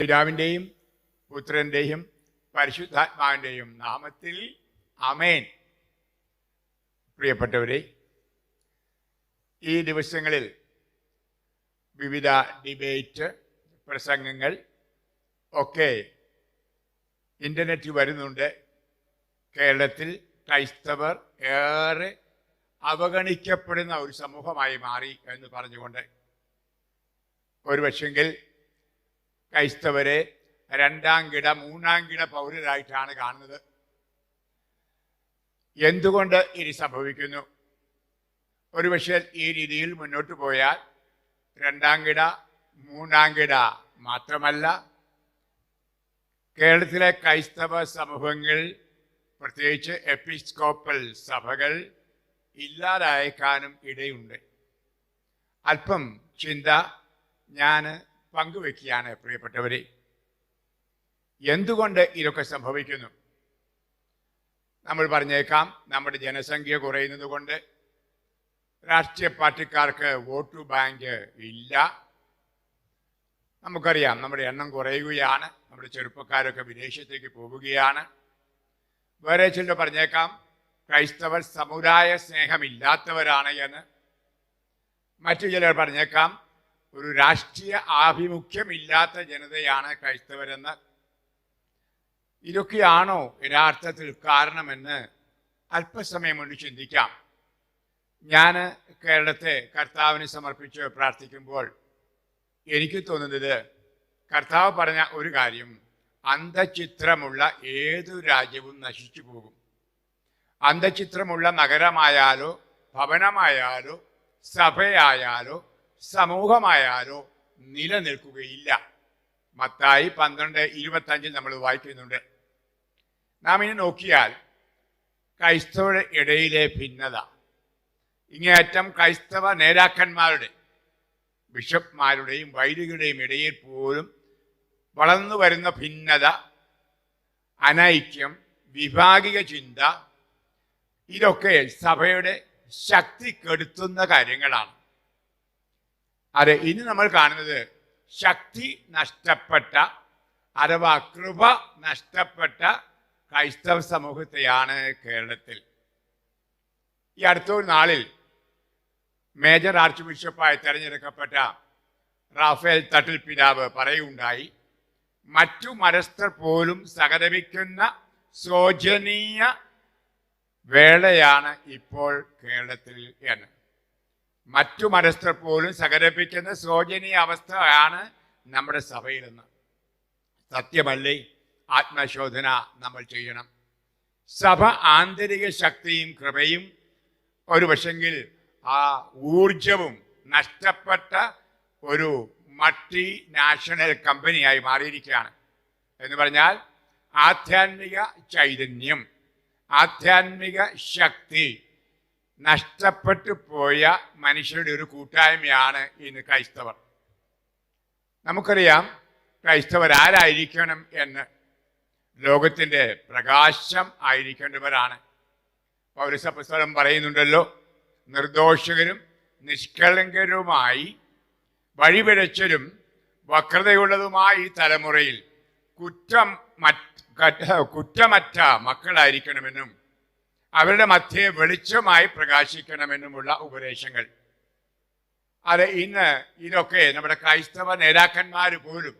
പിതാവിന്റെയും പുത്രന്റെയും പരിശുദ്ധാത്മാവിന്റെയും നാമത്തിൽ അമേൻ പ്രിയപ്പെട്ടവരെ ഈ ദിവസങ്ങളിൽ വിവിധ ഡിബേറ്റ് പ്രസംഗങ്ങൾ ഒക്കെ ഇന്റർനെറ്റിൽ വരുന്നുണ്ട്. കേരളത്തിൽ ക്രൈസ്തവർ ഏറെ അവഗണിക്കപ്പെടുന്ന ഒരു സമൂഹമായി മാറി എന്ന് പറഞ്ഞുകൊണ്ട് ഒരു പക്ഷെങ്കിൽ ക്രൈസ്തവരെ രണ്ടാം കിട മൂന്നാം കിട പൗരരായിട്ടാണ് കാണുന്നത്. എന്തുകൊണ്ട് ഇനി സംഭവിക്കുന്നു? ഒരുപക്ഷെ ഈ രീതിയിൽ മുന്നോട്ട് പോയാൽ രണ്ടാം കിട മൂന്നാം കിട മാത്രമല്ല കേരളത്തിലെ ക്രൈസ്തവ സമൂഹങ്ങൾ പ്രത്യേകിച്ച് എപ്പിസ്കോപ്പൽ സഭകൾ ഇല്ലാതായേക്കാനും ഇടയുണ്ട്. അല്പം ചിന്ത ഞാൻ പങ്കുവെക്കുകയാണ് പ്രിയപ്പെട്ടവരെ. എന്തുകൊണ്ട് ഇതൊക്കെ സംഭവിക്കുന്നു? നമ്മൾ പറഞ്ഞേക്കാം നമ്മുടെ ജനസംഖ്യ കുറയുന്നത് കൊണ്ട് രാഷ്ട്രീയ പാർട്ടിക്കാർക്ക് വോട്ട് ബാങ്ക് ഇല്ല. നമുക്കറിയാം നമ്മുടെ എണ്ണം കുറയുകയാണ് നമ്മുടെ ചെറുപ്പക്കാരൊക്കെ വിദേശത്തേക്ക് പോവുകയാണ്. വേറെ ചില പറഞ്ഞേക്കാം ക്രൈസ്തവർ സമുദായ സ്നേഹമില്ലാത്തവരാണ് എന്ന്. മറ്റു ചിലർ പറഞ്ഞേക്കാം ഒരു രാഷ്ട്രീയ ആഭിമുഖ്യമില്ലാത്ത ജനതയാണ് ക്രൈസ്തവരെന്ന്. ഇതൊക്കെയാണോ യഥാർത്ഥത്തിൽ കാരണമെന്ന് അല്പസമയം കൊണ്ട് ചിന്തിക്കാം. ഞാൻ കേരളത്തെ കർത്താവിന് സമർപ്പിച്ച് പ്രാർത്ഥിക്കുമ്പോൾ എനിക്ക് തോന്നുന്നത് കർത്താവ് പറഞ്ഞ ഒരു കാര്യം അന്ധചിത്രമുള്ള ഏതു രാജ്യവും നശിച്ചു പോകും. അന്ധചിത്രമുള്ള നഗരമായാലോ ഭവനമായാലോ സഭയായാലോ സമൂഹമായാലോ നിലനിൽക്കുകയില്ല. മത്തായി പന്ത്രണ്ട് ഇരുപത്തഞ്ചിൽ നമ്മൾ വായിക്കുന്നുണ്ട്. നാം ഇനി നോക്കിയാൽ ക്രൈസ്തവരുടെ ഇടയിലെ ഭിന്നത. ഇങ്ങേയറ്റം ക്രൈസ്തവ നേതാക്കന്മാരുടെ ബിഷപ്പ്മാരുടെയും വൈദികരുടെയും ഇടയിൽ പോലും വളർന്നു വരുന്ന ഭിന്നത അനൈക്യം വിഭാഗിക ചിന്ത ഇതൊക്കെ സഭയുടെ ശക്തി കെടുത്തുന്ന കാര്യങ്ങളാണ്. അതെ ഇനി നമ്മൾ കാണുന്നത് ശക്തി നഷ്ടപ്പെട്ട അഥവാ കൃപ നഷ്ടപ്പെട്ട ക്രൈസ്തവ സമൂഹത്തെയാണ് കേരളത്തിൽ. ഈ അടുത്ത നാളിൽ മേജർ ആർച്ച് ബിഷപ്പായി തെരഞ്ഞെടുക്കപ്പെട്ട റാഫേൽ തട്ടിൽ പിതാവ് പറയുണ്ടായി മറ്റു മരസ്ഥർ പോലും സഹതപിക്കുന്ന ശോചനീയ വേളയാണ് ഇപ്പോൾ കേരളത്തിൽ എന്ന്. മറ്റു മനസ്ഥർ പോലും സകലപ്പിക്കുന്ന ശോചനീയ അവസ്ഥയാണ് നമ്മുടെ സഭയിലെന്ന്. സത്യമല്ലേ? ആത്മശോധന നമ്മൾ ചെയ്യണം. സഭ ആന്തരിക ശക്തിയും കൃപയും ഒരു പക്ഷെങ്കിൽ ആ ഊർജവും നഷ്ടപ്പെട്ട ഒരു മൾട്ടി നാഷണൽ കമ്പനിയായി മാറിയിരിക്കുകയാണ്. എന്ന് പറഞ്ഞാൽ ആധ്യാത്മിക ചൈതന്യം ആധ്യാത്മിക ശക്തി നഷ്ടപ്പെട്ടു പോയ മനുഷ്യരുടെ ഒരു കൂട്ടായ്മയാണ് ഇന്ന് ക്രൈസ്തവർ. നമുക്കറിയാം ക്രൈസ്തവർ ആരായിരിക്കണം എന്ന്. ലോകത്തിന്റെ പ്രകാശം ആയിരിക്കേണ്ടവരാണ്. പൗരസപുസ്തകം പറയുന്നുണ്ടല്ലോ നിർദോഷകരും നിഷ്കളങ്കരുമായി വഴിപിഴച്ചരും വക്രതയുള്ളതുമായി തലമുറയിൽ കുറ്റം കുറ്റമറ്റ മക്കളായിരിക്കണമെന്നും അവരുടെ മധ്യേ വെളിച്ചമായി പ്രകാശിക്കണമെന്നുമുള്ള ഉപദേശങ്ങൾ. അത് ഇന്ന് ഇതൊക്കെ നമ്മുടെ ക്രൈസ്തവ നേതാക്കന്മാർ പോലും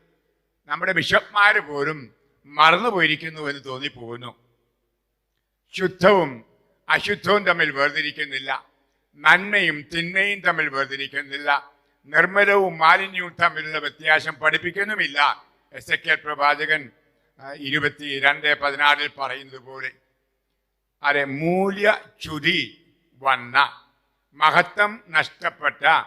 നമ്മുടെ ബിഷപ്പ്മാർ പോലും മറന്നുപോയിരിക്കുന്നു എന്ന് തോന്നിപ്പോകുന്നു. ശുദ്ധവും അശുദ്ധവും തമ്മിൽ വേർതിരിക്കുന്നില്ല. നന്മയും തിന്മയും തമ്മിൽ വേർതിരിക്കുന്നില്ല. നിർമ്മലവും മാലിന്യവും തമ്മിലുള്ള വ്യത്യാസം പഠിപ്പിക്കുന്നുമില്ല. എസ് എ കെ പ്രവാചകൻ ഇരുപത്തി രണ്ട് പതിനാറിൽ പറയുന്നത് പോലെ. അതെ മൂല്യച്യുതി വന്ന. മഹത്വം നഷ്ടപ്പെട്ട.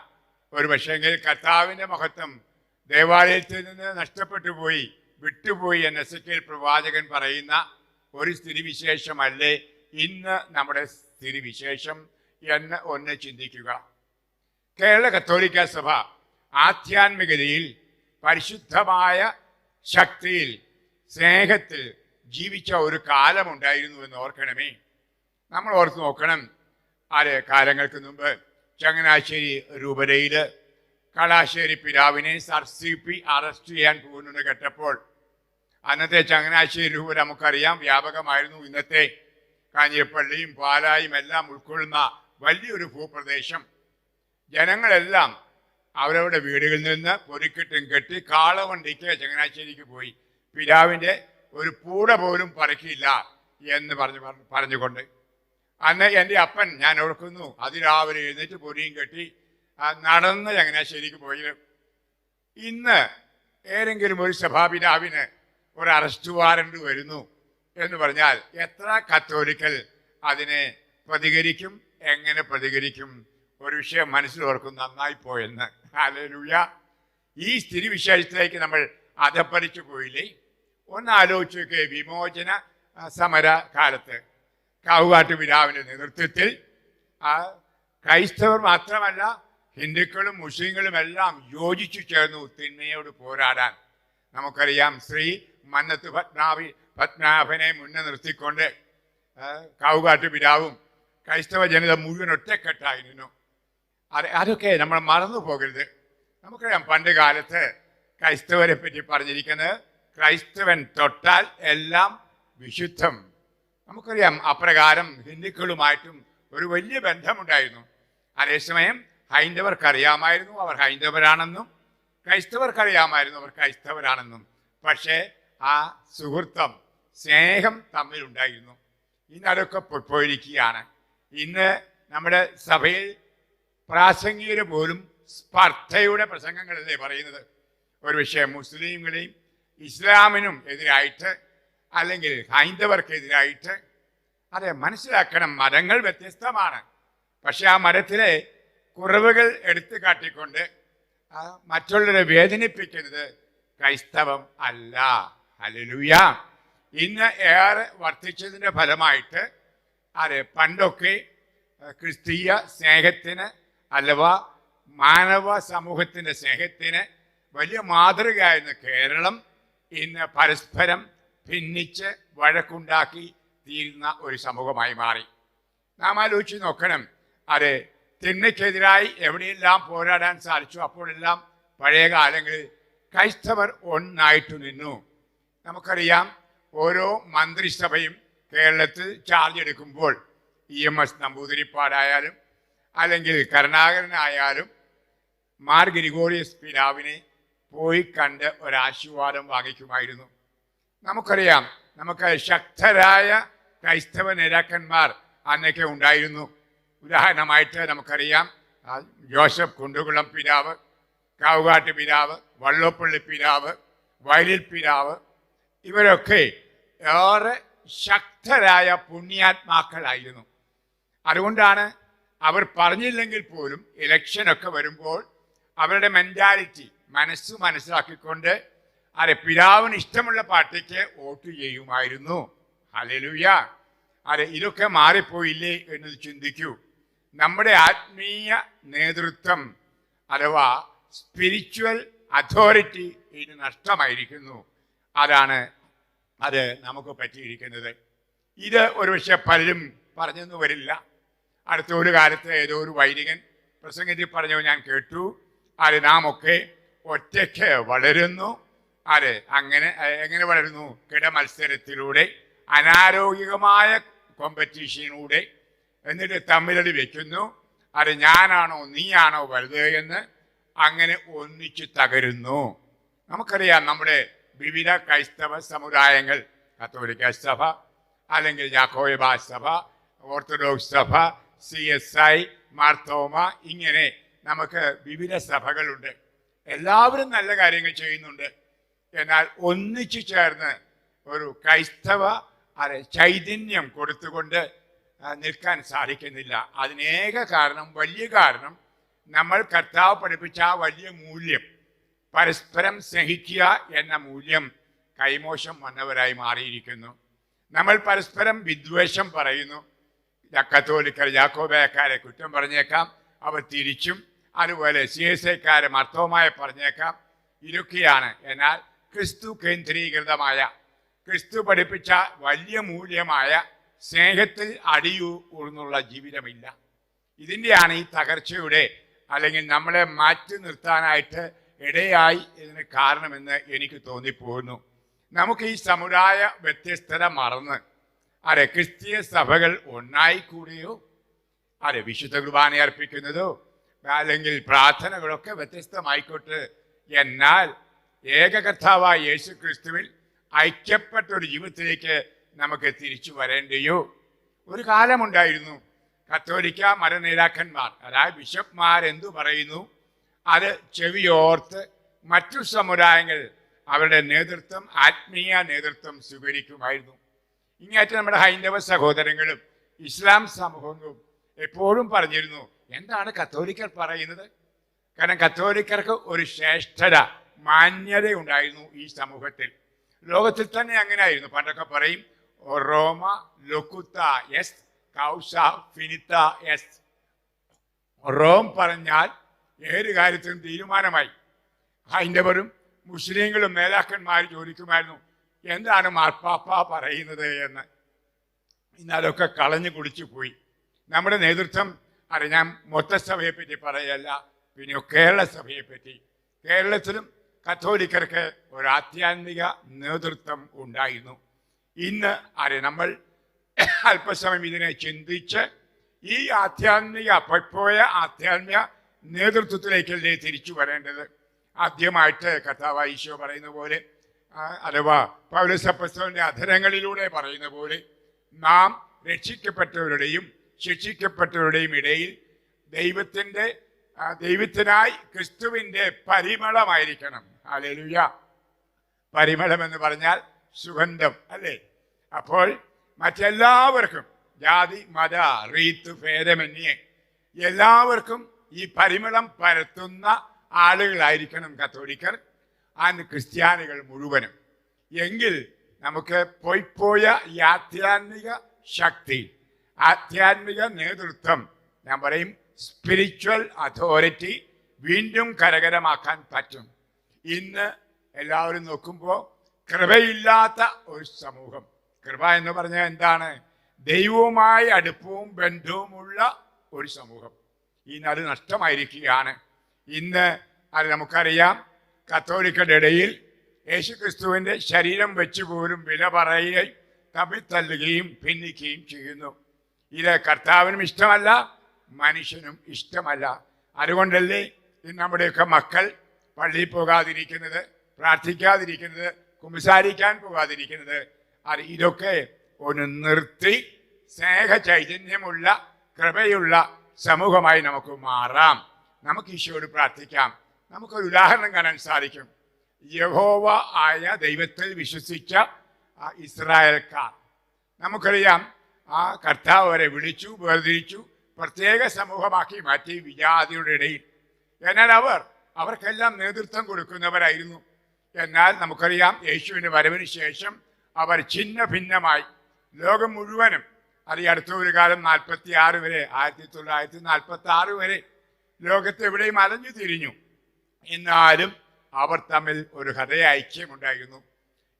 ഒരു പക്ഷേങ്കിൽ കർത്താവിന്റെ മഹത്വം ദേവാലയത്തിൽ നിന്ന് നഷ്ടപ്പെട്ടു പോയി വിട്ടുപോയി എന്ന കെ പ്രവാചകൻ പറയുന്ന ഒരു സ്ഥിതിവിശേഷമല്ലേ ഇന്ന് നമ്മുടെ സ്ഥിതിവിശേഷം എന്ന് ഒന്ന് ചിന്തിക്കുക. കേരള കത്തോലിക്ക സഭ ആധ്യാത്മികതയിൽ പരിശുദ്ധമായ ശക്തിയിൽ സ്നേഹത്തിൽ ജീവിച്ച ഒരു കാലമുണ്ടായിരുന്നു എന്ന് ഓർക്കണമേ. നമ്മൾ ഓർത്ത് നോക്കണം. ആര്? കാലങ്ങൾക്ക് മുമ്പ് ചങ്ങനാശ്ശേരി രൂപതയിൽ കളാശ്ശേരി പിതാവിനെ സർ സി പി അറസ്റ്റ് ചെയ്യാൻ പോകുന്നുണ്ട് കേട്ടപ്പോൾ. അന്നത്തെ ചങ്ങനാശ്ശേരി രൂപ നമുക്കറിയാം വ്യാപകമായിരുന്നു. ഇന്നത്തെ കാഞ്ഞിരപ്പള്ളിയും പാലായും എല്ലാം ഉൾക്കൊള്ളുന്ന വലിയൊരു ഭൂപ്രദേശം. ജനങ്ങളെല്ലാം അവരവരുടെ വീടുകളിൽ നിന്ന് പൊരിക്കെട്ടും കെട്ടി കാളവണ്ടിക്ക് ചങ്ങനാശ്ശേരിക്ക് പോയി. പിതാവിന്റെ ഒരു പൂട പോലും പറക്കില്ല എന്ന് പറഞ്ഞു- പറഞ്ഞുകൊണ്ട് അന്ന് എന്റെ അപ്പൻ ഞാൻ ഓർക്കുന്നു അതിരാവിലെ എഴുന്നേറ്റ് പൊരിയും കെട്ടി നടന്ന് ചങ്ങനാശ്ശേരിക്ക് പോയി ഇന്ന് ഏതെങ്കിലും ഒരു സഭാപിതാവിന് ഒരു അറസ്റ്റ് വാറണ്ട് വരുന്നു എന്ന് പറഞ്ഞാൽ എത്ര കത്തോലിക്കൽ അതിനെ പ്രതികരിക്കും എങ്ങനെ പ്രതികരിക്കും? ഒരു വിഷയം മനസ്സിലോർക്കും നന്നായി പോയെന്ന്. ഹല്ലേലൂയ. ഈ സ്ഥിതി വിശേഷത്തിലേക്ക് നമ്മൾ അധപ്പരിച്ചു പോയില്ലേ? ഒന്ന് ആലോചിച്ച് വിമോചന സമര കാലത്ത്. കാവുകാട്ട് പിതാവിന്റെ നേതൃത്വത്തിൽ. ആ ക്രൈസ്തവർ മാത്രമല്ല ഹിന്ദുക്കളും മുസ്ലിങ്ങളും എല്ലാം യോജിച്ചു ചേർന്നു തിന്മയോട് പോരാടാൻ നമുക്കറിയാം. ശ്രീ മന്നത്ത് പത്മനാഭി പത്മനാഭനെ മുന്നേ നിർത്തിക്കൊണ്ട് കാവുകാട്ട് പിതാവും ക്രൈസ്തവ ജനത മുഴുവൻ ഒറ്റക്കെട്ടായി നിന്നു. അത് അതൊക്കെ നമ്മൾ മറന്നു പോകരുത്. നമുക്കറിയാം പണ്ട് കാലത്ത് ക്രൈസ്തവരെ പറ്റി പറഞ്ഞിരിക്കുന്നത് ക്രൈസ്തവൻ തൊട്ടാൽ എല്ലാം വിശുദ്ധം. നമുക്കറിയാം അപ്രകാരം ഹിന്ദുക്കളുമായിട്ടും ഒരു വലിയ ബന്ധമുണ്ടായിരുന്നു. അതേസമയം ഹൈന്ദവർക്ക് അറിയാമായിരുന്നു അവർ ഹൈന്ദവരാണെന്നും ക്രൈസ്തവർക്ക് അറിയാമായിരുന്നു അവർ ക്രൈസ്തവരാണെന്നും. പക്ഷേ ആ സുഹൃത്തം സ്നേഹം തമ്മിലുണ്ടായിരുന്നു. ഇന്ന് അതൊക്കെ പോയിരിക്കുകയാണ്. ഇന്ന് നമ്മുടെ സഭയിൽ പ്രാസംഗികര് പോലും സ്പർദ്ധയുടെ പ്രസംഗങ്ങളല്ലേ പറയുന്നത്? ഒരു വിഷയം മുസ്ലിങ്ങളെയും ഇസ്ലാമിനും എതിരായിട്ട് അല്ലെങ്കിൽ ഹൈന്ദവർക്കെതിരായിട്ട് അതെ മനസ്സിലാക്കണം. മതങ്ങൾ വ്യത്യസ്തമാണ്. പക്ഷെ ആ മരത്തിലെ കുറവുകൾ എടുത്തു കാട്ടിക്കൊണ്ട് മറ്റുള്ളവരെ വേദനിപ്പിക്കുന്നത് ക്രൈസ്തവം അല്ല. അലലുയ ഇന്ന് ഏറെ വർദ്ധിച്ചതിന്റെ ഫലമായിട്ട് അതെ പണ്ടൊക്കെ ക്രിസ്തീയ സ്നേഹത്തിന് അഥവാ മാനവ സമൂഹത്തിന്റെ സ്നേഹത്തിന് വലിയ മാതൃകയായിരുന്ന കേരളം. ഇന്ന് പരസ്പരം ഭിന്നിച്ച് വഴക്കുണ്ടാക്കി തീരുന്ന ഒരു സമൂഹമായി മാറി. നാം ആലോചിച്ച് നോക്കണം. അത് തിന്മയ്ക്കെതിരായി എവിടെയെല്ലാം പോരാടാൻ സാധിച്ചു അപ്പോഴെല്ലാം പഴയ കാലങ്ങളിൽ ക്രൈസ്തവർ ഒന്നായിട്ട് നിന്നു. നമുക്കറിയാം ഓരോ മന്ത്രിസഭയും കേരളത്തിൽ ചാർജ് എടുക്കുമ്പോൾ ഇ എം എസ് നമ്പൂതിരിപ്പാടായാലും അല്ലെങ്കിൽ കരുണാകരനായാലും മാർ ഗ്രിഗോറിയസ് പിതാവിനെ പോയി കണ്ട് ഒരാശീർവാദം വാങ്ങിക്കുമായിരുന്നു. നമുക്കറിയാം നമുക്ക് ശക്തരായ ക്രൈസ്തവ നേതാക്കന്മാർ അന്നൊക്കെ ഉണ്ടായിരുന്നു. ഉദാഹരണമായിട്ട് നമുക്കറിയാം ജോസഫ് കുണ്ടുകുളം പിതാവ് കാവുകാട്ട് പിതാവ് വള്ളോപ്പള്ളി പിതാവ് വയലിൽ പിതാവ് ഇവരൊക്കെ ഏറെ ശക്തരായ പുണ്യാത്മാക്കളായിരുന്നു. അതുകൊണ്ടാണ് അവർ പറഞ്ഞില്ലെങ്കിൽ പോലും ഇലക്ഷനൊക്കെ വരുമ്പോൾ അവരുടെ മെന്റാലിറ്റി മനസ്സ് മനസ്സിലാക്കിക്കൊണ്ട് അതെ പിതാവിന് ഇഷ്ടമുള്ള പാർട്ടിക്ക് വോട്ട് ചെയ്യുമായിരുന്നു. അലലുയ അതെ ഇതൊക്കെ മാറിപ്പോയില്ലേ എന്ന് ചിന്തിക്കൂ. നമ്മുടെ ആത്മീയ നേതൃത്വം അഥവാ സ്പിരിച്വൽ അതോറിറ്റി ഇതിന് നഷ്ടമായിരിക്കുന്നു. അതാണ് അത് നമുക്ക് പറ്റിയിരിക്കുന്നത്. ഇത് ഒരുപക്ഷെ പലരും പറഞ്ഞെന്ന് വരില്ല. അടുത്ത ഒരു കാലത്ത് ഏതോ ഒരു വൈദികൻ പ്രസംഗത്തിൽ പറഞ്ഞു ഞാൻ കേട്ടു. അത് നാം ഒക്കെ ഒറ്റയ്ക്ക് വളരുന്നു. അതെ അങ്ങനെ എങ്ങനെ വളരുന്നു? കിട മത്സരത്തിലൂടെ അനാരോഗ്യമായ കോമ്പറ്റീഷനിലൂടെ എന്നിട്ട് തമ്മിലടി വെക്കുന്നു. അത് ഞാനാണോ നീയാണോ വലുത് എന്ന് അങ്ങനെ ഒന്നിച്ചു തകരുന്നു. നമുക്കറിയാം നമ്മുടെ വിവിധ ക്രൈസ്തവ സമുദായങ്ങൾ കത്തോലിക്ക സഭ അല്ലെങ്കിൽ യാക്കോയബ സഭ ഓർത്തഡോക്സ് സഭ സി എസ് ഐ മാർത്തോമ ഇങ്ങനെ നമുക്ക് വിവിധ സഭകളുണ്ട്. എല്ലാവരും നല്ല കാര്യങ്ങൾ ചെയ്യുന്നുണ്ട്. എന്നാൽ ഒന്നിച്ചു ചേർന്ന് ഒരു ക്രൈസ്തവ അതെ ചൈതന്യം കൊടുത്തുകൊണ്ട് നിൽക്കാൻ സാധിക്കുന്നില്ല. അതിനേക കാരണം വലിയ കാരണം നമ്മൾ കർത്താവ് പഠിപ്പിച്ച ആ വലിയ മൂല്യം പരസ്പരം സ്നേഹിക്കുക എന്ന മൂല്യം കൈമോശം വന്നവരായി മാറിയിരിക്കുന്നു. നമ്മൾ പരസ്പരം വിദ്വേഷം പറയുന്നു. കത്തോലിക്കർ ജാക്കോബയക്കാരെ കുറ്റം പറഞ്ഞേക്കാം അവർ തിരിച്ചും അതുപോലെ സി എസ് ഐക്കാരെ മർത്തവുമായി പറഞ്ഞേക്കാം. ഇതൊക്കെയാണ് എന്നാൽ ക്രിസ്തു കേന്ദ്രീകൃതമായ ക്രിസ്തു പഠിപ്പിച്ച വലിയ മൂല്യമായ സ്നേഹത്തിൽ അടിയൂ ഉൾന്നുള്ള ജീവിതമില്ല. ഇതിന്റെയാണ് ഈ തകർച്ചയുടെ അല്ലെങ്കിൽ നമ്മളെ മാറ്റി നിർത്താനായിട്ട് ഇടയായി ഇതിന് കാരണമെന്ന് എനിക്ക് തോന്നിപ്പോകുന്നു. നമുക്ക് ഈ സമുദായ വ്യത്യസ്തത മറന്ന് അരെ ക്രിസ്തീയ സഭകൾ ഒന്നായി കൂടിയോ അരെ വിശുദ്ധ കുർബാന അർപ്പിക്കുന്നതോ അല്ലെങ്കിൽ പ്രാർത്ഥനകളൊക്കെ വ്യത്യസ്തമായിക്കോട്ടെ? എന്നാൽ ഏകകർത്താവായ യേശു ക്രിസ്തുവിൽ ഐക്യപ്പെട്ട ഒരു ജീവിതത്തിലേക്ക് നമുക്ക് തിരിച്ചു വരേണ്ടയോ. ഒരു കാലമുണ്ടായിരുന്നു. കത്തോലിക്ക മരനേതാക്കന്മാർ അതായത് ബിഷപ്പ്മാർ എന്തു പറയുന്നു? അത് ചെവിയോർത്ത് മറ്റു സമുദായങ്ങൾ അവരുടെ നേതൃത്വം ആത്മീയ നേതൃത്വം സ്വീകരിക്കുമായിരുന്നു. ഇങ്ങേറ്റ നമ്മുടെ ഹൈന്ദവ സഹോദരങ്ങളും ഇസ്ലാം സമൂഹങ്ങളും എപ്പോഴും പറഞ്ഞിരുന്നു എന്താണ് കത്തോലിക്കർ പറയുന്നത്? കാരണം കത്തോലിക്കർക്ക് ഒരു ശ്രേഷ്ഠത മാന്യത ഉണ്ടായിരുന്നു ഈ സമൂഹത്തിൽ. ലോകത്തിൽ തന്നെ അങ്ങനെ ആയിരുന്നു പണ്ടൊക്കെ പറയും റോമ ലൊക്കുത്ത എസ് കൗസ ഫിനിത്ത എസ് റോം പറഞ്ഞാൽ ഏത് കാര്യത്തിനും തീരുമാനമായി. ഹൈന്ദവരും മുസ്ലിങ്ങളും നേതാക്കന്മാർ ചോദിക്കുമായിരുന്നു എന്താണ് മാർപ്പാപ്പ പറയുന്നത് എന്ന്? ഇന്നാലൊക്കെ കളഞ്ഞു കുടിച്ചു പോയി. നമ്മുടെ നേതൃത്വം അറിയാം മൊത്തസഭയെപ്പറ്റി പറയല്ല പിന്നെ കേരള സഭയെപ്പറ്റി പറ്റി കേരളത്തിലും കത്തോലിക്കർക്ക് ഒരു ആധ്യാത്മിക നേതൃത്വം ഉണ്ടായിരുന്നു. ഇന്ന് അരെ നമ്മൾ അല്പസമയം ഇതിനെ ചിന്തിച്ച് ഈ ആധ്യാത്മിക പോയ ആധ്യാത്മിക നേതൃത്വത്തിലേക്കല്ലേ തിരിച്ചു വരേണ്ടത്. ആദ്യമായിട്ട് കഥാവ ഈശോ പറയുന്ന പോലെ അഥവാ പൗരസപ്പസ്തവന്റെ അധരങ്ങളിലൂടെ പറയുന്ന പോലെ നാം രക്ഷിക്കപ്പെട്ടവരുടെയും ശിക്ഷിക്കപ്പെട്ടവരുടെയും ഇടയിൽ ദൈവത്തിന്റെ ദൈവത്തിനായി ക്രിസ്തുവിന്റെ പരിമളമായിരിക്കണം. അല്ലെലുയ പരിമളം എന്ന് പറഞ്ഞാൽ സുഗന്ധം അല്ലേ? അപ്പോൾ മറ്റെല്ലാവർക്കും ജാതി മത റീത്ത് ഭേദമന്യേ എല്ലാവർക്കും ഈ പരിമളം പരത്തുന്ന ആളുകളായിരിക്കണം കത്തോലിക്കർ ആൻഡ് ക്രിസ്ത്യാനികൾ മുഴുവനും. എങ്കിൽ നമുക്ക് പോയിപ്പോയ ഈ ആധ്യാത്മിക ശക്തി ആധ്യാത്മിക നേതൃത്വം ഞാൻ പറയും സ്പിരിച്വൽ അതോറിറ്റി വീണ്ടും കരകരമാക്കാൻ പറ്റും. ഇന്ന് എല്ലാവരും നോക്കുമ്പോൾ കൃപയില്ലാത്ത ഒരു സമൂഹം. കൃപ എന്ന് പറഞ്ഞാൽ എന്താണ്? ദൈവവുമായി അടുപ്പവും ബന്ധവുമുള്ള ഒരു സമൂഹം. ഇന്ന് അത് നഷ്ടമായിരിക്കുകയാണ്. ഇന്ന് അത് നമുക്കറിയാം. കത്തോലിക്കയുടെ ഇടയിൽ യേശു ക്രിസ്തുവിന്റെ ശരീരം വെച്ചു പോലും വില പറയുകയും തമ്മിൽ തല്ലുകയും ഭിന്നിക്കുകയും ചെയ്യുന്നു. ഇത് കർത്താവിനും ഇഷ്ടമല്ല മനുഷ്യനും ഇഷ്ടമല്ല. അതുകൊണ്ടല്ലേ നമ്മുടെയൊക്കെ മക്കൾ പള്ളിയിൽ പോകാതിരിക്കുന്നത് പ്രാർത്ഥിക്കാതിരിക്കുന്നത് കുമ്പസാരിക്കാൻ പോകാതിരിക്കുന്നത്. അത് ഇതൊക്കെ ഒന്ന് നിർത്തി സ്നേഹ ചൈതന്യമുള്ള കൃപയുള്ള സമൂഹമായി നമുക്ക് മാറാം. നമുക്ക് ഈശോയോട് പ്രാർത്ഥിക്കാം. നമുക്കൊരു ഉദാഹരണം കാണാൻ സാധിക്കും. യഹോവ ആയ ദൈവത്തിൽ വിശ്വസിച്ച ഇസ്രായേൽക്കാർ. നമുക്കറിയാം ആ കർത്താവ് അവരെ വിളിച്ചു വേർതിരിച്ചു പ്രത്യേക സമൂഹമാക്കി മാറ്റി വിജാതിയുടെ ഇടയിൽ. എന്നാൽ അവർ അവർക്കെല്ലാം നേതൃത്വം കൊടുക്കുന്നവരായിരുന്നു. എന്നാൽ നമുക്കറിയാം യേശുവിന്റെ വരവിന് ശേഷം അവർ ഛിന്ന ഭിന്നമായി ലോകം മുഴുവനും അത് അടുത്ത ഒരു കാലം നാൽപ്പത്തി ആറ് വരെ ആയിരത്തി തൊള്ളായിരത്തി നാൽപ്പത്തി ആറ് വരെ ലോകത്ത് എവിടെയും അലഞ്ഞു തിരിഞ്ഞു. എന്നാലും അവർ തമ്മിൽ ഒരു ഹൃദയ ഐക്യമുണ്ടായിരുന്നു.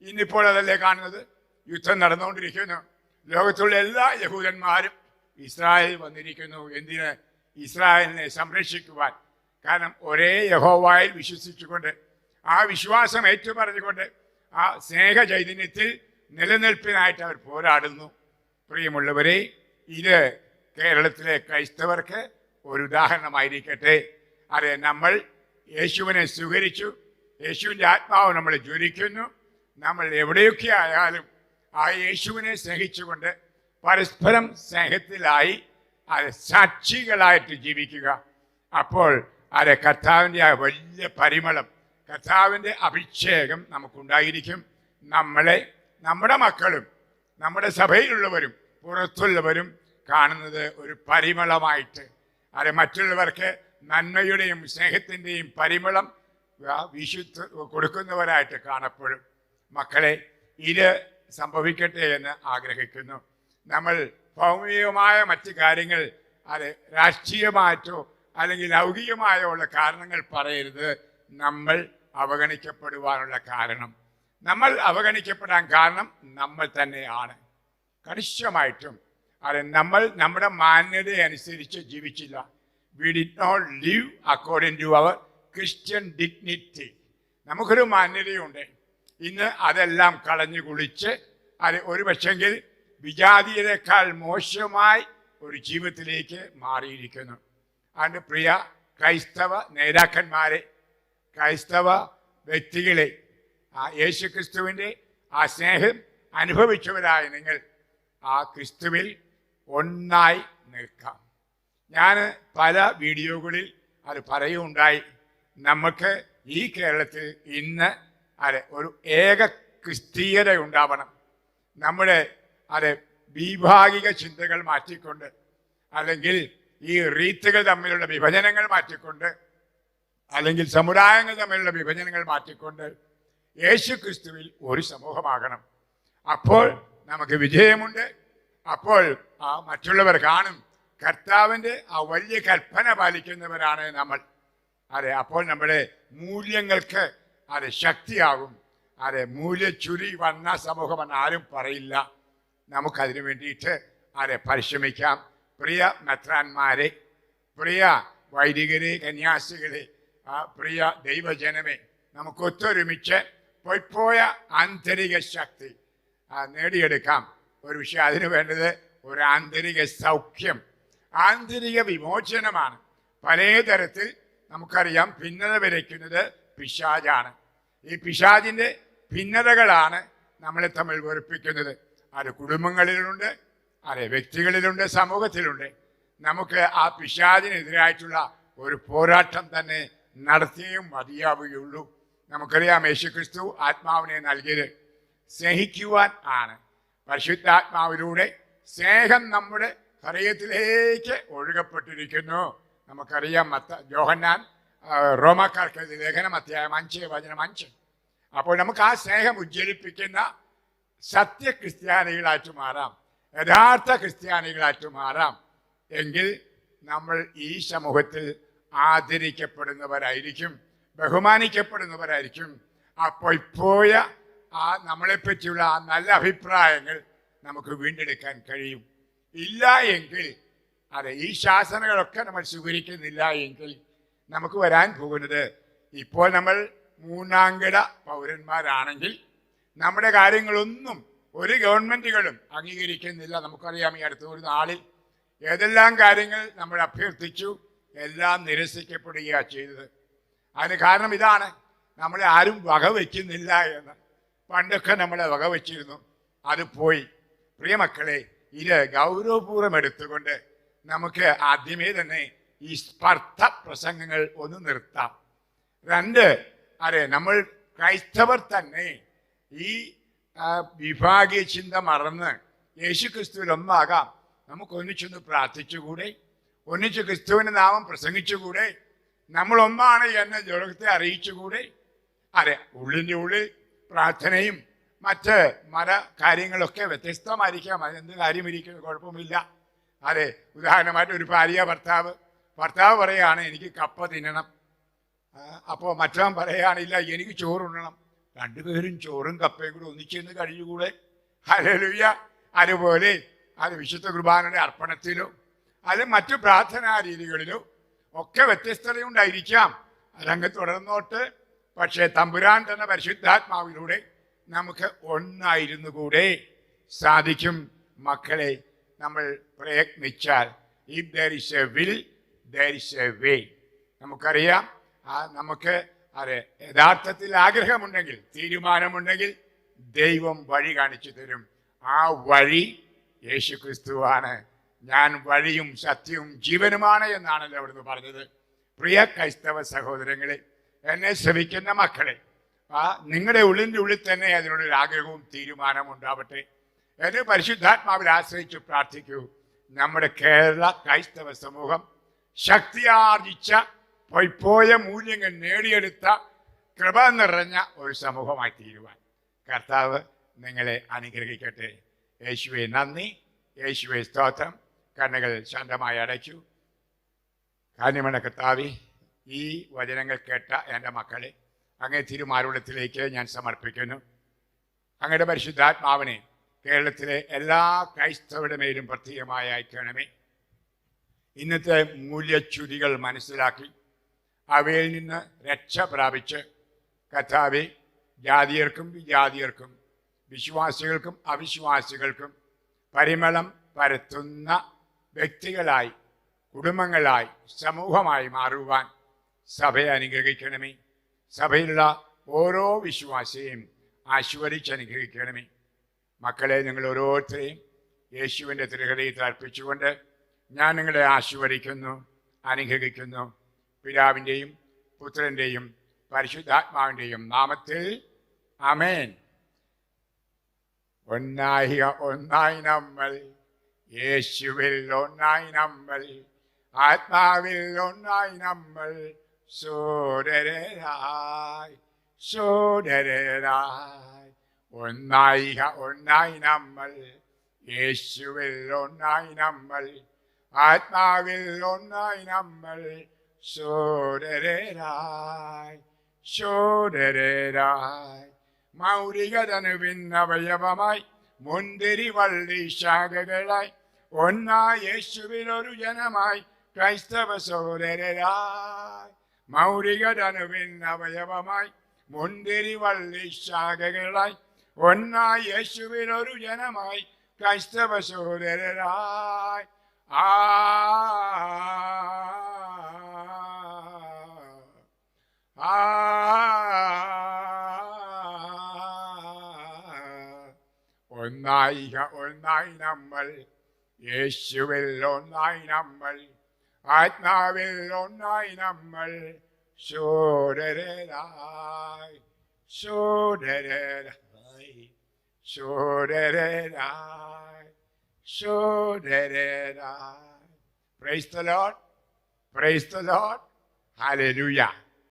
ഇന്നിപ്പോൾ അതല്ലേ കാണുന്നത്? യുദ്ധം നടന്നുകൊണ്ടിരിക്കുന്നു. ലോകത്തുള്ള എല്ലാ യഹൂദന്മാരും ഇസ്രായേൽ വന്നിരിക്കുന്നു. എന്തിന്? ഇസ്രായേലിനെ സംരക്ഷിക്കുവാൻ. കാരണം ഒരേ യഹോവായിൽ വിശ്വസിച്ചുകൊണ്ട് ആ വിശ്വാസം ഏറ്റുപറഞ്ഞുകൊണ്ട് ആ സ്നേഹ ചൈതന്യത്തിൽ നിലനിൽപ്പിനായിട്ട് അവർ പോരാടുന്നു. പ്രിയമുള്ളവരെ ഇത് കേരളത്തിലെ ക്രൈസ്തവർക്ക് ഒരു ഉദാഹരണമായിരിക്കട്ടെ. അതെ നമ്മൾ യേശുവിനെ സ്വീകരിച്ചു. യേശുവിന്റെ ആത്മാവ് നമ്മൾ ജ്വലിക്കുന്നു. നമ്മൾ എവിടെയൊക്കെ ആയാലും ആ യേശുവിനെ സ്നേഹിച്ചുകൊണ്ട് പരസ്പരം സ്നേഹത്തിലായി അത് സാക്ഷികളായിട്ട് ജീവിക്കുക. അപ്പോൾ അത് കർത്താവിന്റെ ആ വലിയ പരിമളം കർത്താവിന്റെ അഭിഷേകം നമുക്കുണ്ടായിരിക്കും. നമ്മളെ നമ്മുടെ മക്കളും നമ്മുടെ സഭയിലുള്ളവരും പുറത്തുള്ളവരും കാണുന്നത് ഒരു പരിമളമായിട്ട്. അത് മറ്റുള്ളവർക്ക് നന്മയുടെയും സ്നേഹത്തിന്റെയും പരിമളം വിശുദ്ധ കൊടുക്കുന്നവരായിട്ട് കാണപ്പെടും. മക്കളെ ഇത് സംഭവിക്കട്ടെ എന്ന് ആഗ്രഹിക്കുന്നു. നമ്മൾ ഭൗമികമായ മറ്റു കാര്യങ്ങൾ അത് രാഷ്ട്രീയമായിട്ടോ അല്ലെങ്കിൽ ലൗകികമായ ഉള്ള കാരണങ്ങൾ പറയരുത്. നമ്മൾ അവഗണിക്കപ്പെടുവാനുള്ള കാരണം. നമ്മൾ അവഗണിക്കപ്പെടാൻ കാരണം നമ്മൾ തന്നെയാണ്. കണിശമായിട്ടും അത് നമ്മൾ നമ്മുടെ മാന്യത അനുസരിച്ച് ജീവിച്ചില്ല. We did not live according to our Christian dignity നമുക്കൊരു മാന്യതയുണ്ട്. ഇന്ന് അതെല്ലാം കളഞ്ഞു കുളിച്ച് അത് ഒരു പക്ഷെങ്കിൽ വിജാതീയരെക്കാൾ മോശമായി ഒരു ജീവിതത്തിലേക്ക് മാറിയിരിക്കുന്നു. അതിന്റെ പ്രിയ ക്രൈസ്തവ നേതാക്കന്മാരെ ക്രൈസ്തവ വ്യക്തികളെ ആ യേശു ക്രിസ്തുവിന്റെ ആ സ്നേഹം അനുഭവിച്ചവരായ നിങ്ങൾ ആ ക്രിസ്തുവിൽ ഒന്നായി നിൽക്കാം. ഞാൻ പല വീഡിയോകളിൽ അത് പറയുകയുണ്ടായി. നമുക്ക് ഈ കേരളത്തിൽ ഇന്ന് അതെ ഒരു ഏക ക്രിസ്തീയത ഉണ്ടാവണം. നമ്മുടെ അതെ വിഭാഗിക ചിന്തകൾ മാറ്റിക്കൊണ്ട് അല്ലെങ്കിൽ ഈ റീത്തുകൾ തമ്മിലുള്ള വിഭജനങ്ങൾ മാറ്റിക്കൊണ്ട് അല്ലെങ്കിൽ സമുദായങ്ങൾ തമ്മിലുള്ള വിഭജനങ്ങൾ മാറ്റിക്കൊണ്ട് യേശു ക്രിസ്തുവിൽ ഒരു സമൂഹമാകണം. അപ്പോൾ നമുക്ക് വിജയമുണ്ട്. അപ്പോൾ ആ മറ്റുള്ളവർ കാണും. കർത്താവിന്റെ ആ വലിയ കൽപ്പന പാലിക്കുന്നവരാണ് നമ്മൾ. അതെ അപ്പോൾ നമ്മുടെ മൂല്യങ്ങൾക്ക് അത് ശക്തിയാകും. അതെ മൂല്യച്ചുരി വന്ന സമൂഹമെന്ന് ആരും പറയില്ല. നമുക്കതിനു വേണ്ടിയിട്ട് അതെ പരിശ്രമിക്കാം. പ്രിയ മെത്രാന്മാരെ പ്രിയ വൈദികരെ കന്യാസികളെ ആ പ്രിയ ദൈവജനമേ നമുക്ക് ഒത്തൊരുമിച്ച് പൊയ്പോയ ആന്തരിക ശക്തി നേടിയെടുക്കാം. ഒരു വിഷയം അതിന് വേണ്ടത് ഒരു ആന്തരിക സൗഖ്യം ആന്തരിക വിമോചനമാണ്. പലതരത്തിൽ നമുക്കറിയാം ഭിന്നത വരയ്ക്കുന്നത് പിശാജാണ് ഈ പിശാജിന്റെ ഭിന്നതകളാണ് നമ്മളെ തമ്മിൽ വെറുപ്പിക്കുന്നത്. അത് കുടുംബങ്ങളിലുണ്ട് അതെ വ്യക്തികളിലുണ്ട് സമൂഹത്തിലുണ്ട്. നമുക്ക് ആ പിശാചിനെതിരായിട്ടുള്ള ഒരു പോരാട്ടം തന്നെ നടത്തിയും മതിയാവുകയുള്ളൂ. നമുക്കറിയാം യേശുക്രിസ്തു ആത്മാവിനെ നൽകിയത് സ്നേഹിക്കുവാൻ ആണ്. പരിശുദ്ധാത്മാവിലൂടെ സ്നേഹം നമ്മുടെ ഹൃദയത്തിലേക്ക് ഒഴുകപ്പെട്ടിരിക്കുന്നു. നമുക്കറിയാം മത്ത ജോഹന്നാൻ റോമാക്കാർക്ക് ലേഖനം അധ്യായം അഞ്ച് വചനം അഞ്ച്. അപ്പോൾ നമുക്ക് ആ സ്നേഹം ഉജ്ജ്വലിപ്പിക്കുന്ന സത്യക്രിസ്ത്യാനികളായിട്ട് മാറാം. യഥാർത്ഥ ക്രിസ്ത്യാനികളായിട്ട് മാറാം എങ്കിൽ നമ്മൾ ഈ സമൂഹത്തിൽ ആദരിക്കപ്പെടുന്നവരായിരിക്കും ബഹുമാനിക്കപ്പെടുന്നവരായിരിക്കും. അപ്പോൾ പോയ ആ നമ്മളെ പറ്റിയുള്ള ആ നല്ല അഭിപ്രായങ്ങൾ നമുക്ക് വീണ്ടെടുക്കാൻ കഴിയും. ഇല്ല എങ്കിൽ അതെ ഈ ശാസനകളൊക്കെ നമ്മൾ സ്വീകരിക്കുന്നില്ല എങ്കിൽ നമുക്ക് വരാൻ പോകുന്നത് ഇപ്പോൾ നമ്മൾ മൂന്നാംകിട പൗരന്മാരാണെങ്കിൽ നമ്മുടെ കാര്യങ്ങളൊന്നും ഒരു ഗവൺമെന്റുകളും അംഗീകരിക്കുന്നില്ല. നമുക്കറിയാം ഈ അടുത്ത ഒരു നാളിൽ ഏതെല്ലാം കാര്യങ്ങൾ നമ്മൾ അഭ്യർത്ഥിച്ചു എല്ലാം നിരസിക്കപ്പെടുകയാണ് ചെയ്തത്. അതിന് കാരണം ഇതാണ്. നമ്മളെ ആരും വകവെക്കുന്നില്ല എന്ന്. പണ്ടൊക്കെ നമ്മളെ വകവെച്ചിരുന്നു. അത് പോയി. പ്രിയമക്കളെ ഇത് ഗൗരവപൂർവം എടുത്തുകൊണ്ട് നമുക്ക് ആദ്യമേ തന്നെ ഈ സ്പർദ്ധ പ്രസംഗങ്ങൾ ഒന്ന് നിർത്താം. രണ്ട് അതെ നമ്മൾ ക്രൈസ്തവർ തന്നെ ഈ ആ, വിഭാഗീയ ചിന്ത മറന്ന് യേശു ക്രിസ്തുവിൽ ഒന്നാകാം. നമുക്ക് ഒന്നിച്ചൊന്ന് പ്രാർത്ഥിച്ചുകൂടെ? ഒന്നിച്ച് ക്രിസ്തുവിന്റെ നാമം പ്രസംഗിച്ചുകൂടെ? നമ്മൾ ഒന്നാണ് എന്ന ലോകത്തെ അറിയിച്ചുകൂടെ? അതെ ഉള്ളിന്റെ ഉള്ളിൽ പ്രാർത്ഥനയും മറ്റ് മര കാര്യങ്ങളൊക്കെ വ്യത്യസ്തമായിരിക്കാം. അതിനെന്ത് കാര്യമിരിക്കുന്നു കുഴപ്പമില്ല അതെ ഉദാഹരണമായിട്ട് ഒരു ഭാര്യ ഭർത്താവ്. ഭർത്താവ് പറയുകയാണ് എനിക്ക് കപ്പ തിന്നണം. അപ്പോൾ മറ്റവൻ പറയുകയാണില്ല എനിക്ക് ചോറുണ്ണണം. രണ്ടുപേരും ചോറും കപ്പയും കൂടെ ഒന്നിച്ചിരുന്ന് കഴിഞ്ഞുകൂടെ? അലലുയ്യ അതുപോലെ അത് വിശുദ്ധ കുർബാനയുടെ അർപ്പണത്തിലോ അത് മറ്റു പ്രാർത്ഥനാ രീതികളിലോ ഒക്കെ വ്യത്യസ്തതയുണ്ടായിരിക്കാം. അതങ്ങ് തുടർന്നോട്ട്. പക്ഷേ തമ്പുരാൻ തന്ന പരിശുദ്ധാത്മാവിലൂടെ നമുക്ക് ഒന്നായിരുന്നു കൂടെ. സാധിക്കും മക്കളെ നമ്മൾ പ്രയത്നിച്ചാൽ. If there is a will there is a way നമുക്കറിയാം ആ നമുക്ക് അതെ യഥാർത്ഥത്തിൽ ആഗ്രഹമുണ്ടെങ്കിൽ തീരുമാനമുണ്ടെങ്കിൽ ദൈവം വഴി കാണിച്ചു തരും. ആ വഴി യേശു ക്രിസ്തുവാണ് ഞാൻ വഴിയും സത്യവും ജീവനുമാണ് എന്നാണല്ലോ അവിടുന്ന് പറഞ്ഞത്. പ്രിയ ക്രൈസ്തവ സഹോദരങ്ങളെ എന്നെ ശ്രമിക്കുന്ന മക്കളെ ആ നിങ്ങളുടെ ഉള്ളിന്റെ ഉള്ളിൽ തന്നെ അതിനോടൊരു ആഗ്രഹവും തീരുമാനവും ഉണ്ടാവട്ടെ. എന്നെ പരിശുദ്ധാത്മാവിൽ ആശ്രയിച്ച് പ്രാർത്ഥിക്കൂ. നമ്മുടെ കേരള ക്രൈസ്തവ സമൂഹം ശക്തിയാർജിച്ച പൊയ്പോയ മൂല്യങ്ങൾ നേടിയെടുത്ത കൃപ നിറഞ്ഞ ഒരു സമൂഹമായി തീരുവാൻ. കർത്താവ് നിങ്ങളെ അനുഗ്രഹിക്കട്ടെ. യേശുവെ നന്ദി. യേശുവെ സ്തോത്രം. കണ്ണുകൾ ശാന്തമായി അടച്ചു കാന്യമണ കർത്താവി ഈ വചനങ്ങൾ കേട്ട എന്റെ മക്കളെ അങ്ങേ തിരുമാരുളത്തിലേക്ക് ഞാൻ സമർപ്പിക്കുന്നു. അങ്ങയുടെ പരിശുദ്ധാത്മാവിനെ കേരളത്തിലെ എല്ലാ ക്രൈസ്തവരുടെ മേലും പ്രത്യേകമായി അയക്കണമേ. ഇന്നത്തെ മൂല്യച്യുതികൾ മനസ്സിലാക്കി അവയിൽ നിന്ന് രക്ഷ പ്രാപിച്ച് കഥാവെ ജാതിയർക്കും വിജാതിയർക്കും വിശ്വാസികൾക്കും അവിശ്വാസികൾക്കും പരിമളം പരത്തുന്ന വ്യക്തികളായി കുടുംബങ്ങളായി സമൂഹമായി മാറുവാൻ സഭയെ അനുഗ്രഹിക്കണമേ. സഭയിലുള്ള ഓരോ വിശ്വാസിയെയും ആശ്വരിച്ച് അനുഗ്രഹിക്കണമേ. മക്കളെ നിങ്ങൾ ഓരോരുത്തരെയും യേശുവിന്റെ തിരുഹൃദയത്തിൽ അർപ്പിച്ചുകൊണ്ട് ഞാൻ നിങ്ങളെ ആശീർവദിക്കുന്നു അനുഗ്രഹിക്കുന്നു. പിതാവിന്റെയും പുത്രന്റെയും പരിശുദ്ധാത്മാവിന്റെയും നാമത്തിൽ. അമേൻ ഒന്നായി ഒന്നായി നമ്മൾ യേശുവിൽ ഒന്നായി നമ്മൾ ആത്മാവിൽ ഒന്നായി നമ്മൾ സോദരരായി സോദരരായി ഒന്നായി ഒന്നായി നമ്മൾ യേശുവിൽ ഒന്നായി നമ്മൾ ആത്മാവിൽ ഒന്നായി നമ്മൾ സോദരരായി സോദരരായി മൗലികതനുവിൻ അവയവമായി മുന്തിരി വള്ളി ശാഖകളായി. ഒന്നായി യേശുവിനൊരു ജനമായി ക്രൈസ്തവ സോദരരായി മൗലികതനുവിൻ അവയവമായി മുന്തിരി വള്ളി ശാഖകളായി. ഒന്നായി യേശുവിനൊരു ജനമായി ക്രൈസ്തവ സോദരരായി ആ ആ. ഒന്നായി ഒന്നായി നമ്മൾ. യേശുവിൽ ഒന്നായി നമ്മൾ. ആത്മാവിൽ ഒന്നായി നമ്മൾ. ശൂരരായി ശൂരരായി ശൂരരായി ശൂരരായി praise the Lord praise the Lord hallelujah